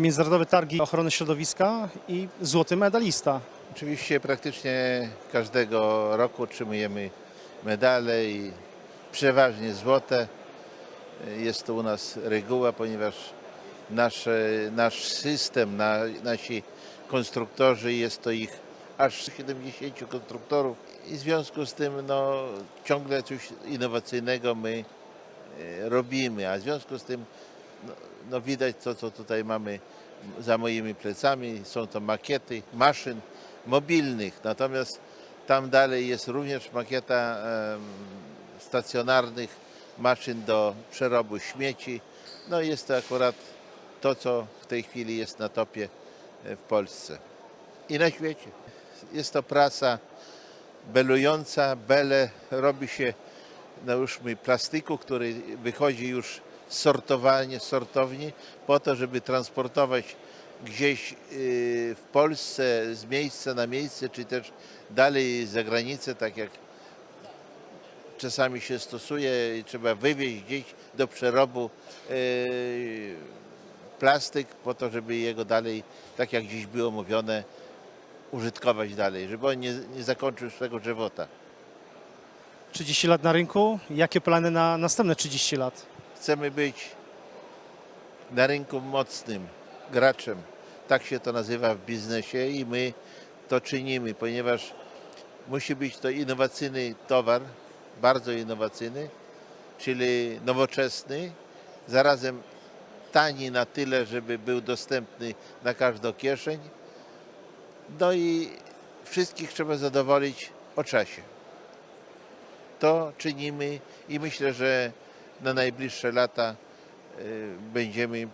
Międzynarodowe Targi Ochrony Środowiska i złoty medalista. Oczywiście praktycznie każdego roku otrzymujemy medale i przeważnie złote. Jest to u nas reguła, ponieważ nasz, nasz system, na, nasi konstruktorzy, jest to ich aż 70 konstruktorów i w związku z tym no, ciągle coś innowacyjnego my e, robimy, a w związku z tym no, no widać to, co tutaj mamy za moimi plecami. Są to makiety maszyn mobilnych, natomiast tam dalej jest również makieta stacjonarnych maszyn do przerobu śmieci. No jest to akurat to, co w tej chwili jest na topie e, w Polsce i na świecie. Jest to prasa belująca. Bele robi się nałóżmy plastiku, który wychodzi już z sortowni po to, żeby transportować gdzieś yy, w Polsce z miejsca na miejsce, czy też dalej za granicę, tak jak czasami się stosuje trzeba wywieźć gdzieś do przerobu yy, plastyk po to, żeby jego dalej, tak jak gdzieś było mówione, użytkować dalej, żeby on nie, nie zakończył swego żywota. 30 lat na rynku. Jakie plany na następne 30 lat? Chcemy być na rynku mocnym graczem. Tak się to nazywa w biznesie i my to czynimy, ponieważ musi być to innowacyjny towar, bardzo innowacyjny, czyli nowoczesny, zarazem tani na tyle, żeby był dostępny na każdą kieszeń. No i wszystkich trzeba zadowolić o czasie. To czynimy i myślę, że na najbliższe lata y, będziemy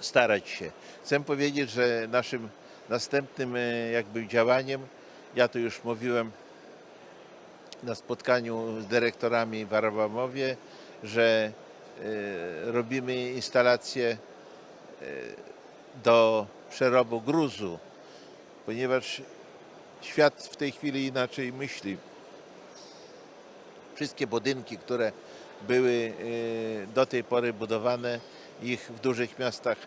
starać się. Chcę powiedzieć, że naszym następnym y, jakby działaniem, ja to już mówiłem na spotkaniu z dyrektorami w Arawamowie, że y, robimy instalację do przerobu gruzu, ponieważ świat w tej chwili inaczej myśli wszystkie budynki, które były y, do tej pory budowane, ich w dużych miastach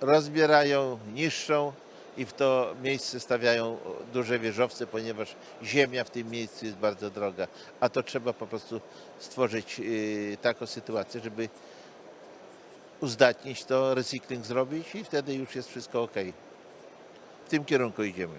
rozbierają, niszczą i w to miejsce stawiają duże wieżowce, ponieważ ziemia w tym miejscu jest bardzo droga. A to trzeba po prostu stworzyć y, taką sytuację, żeby uzdatnić to, recykling zrobić i wtedy już jest wszystko ok. W tym kierunku idziemy.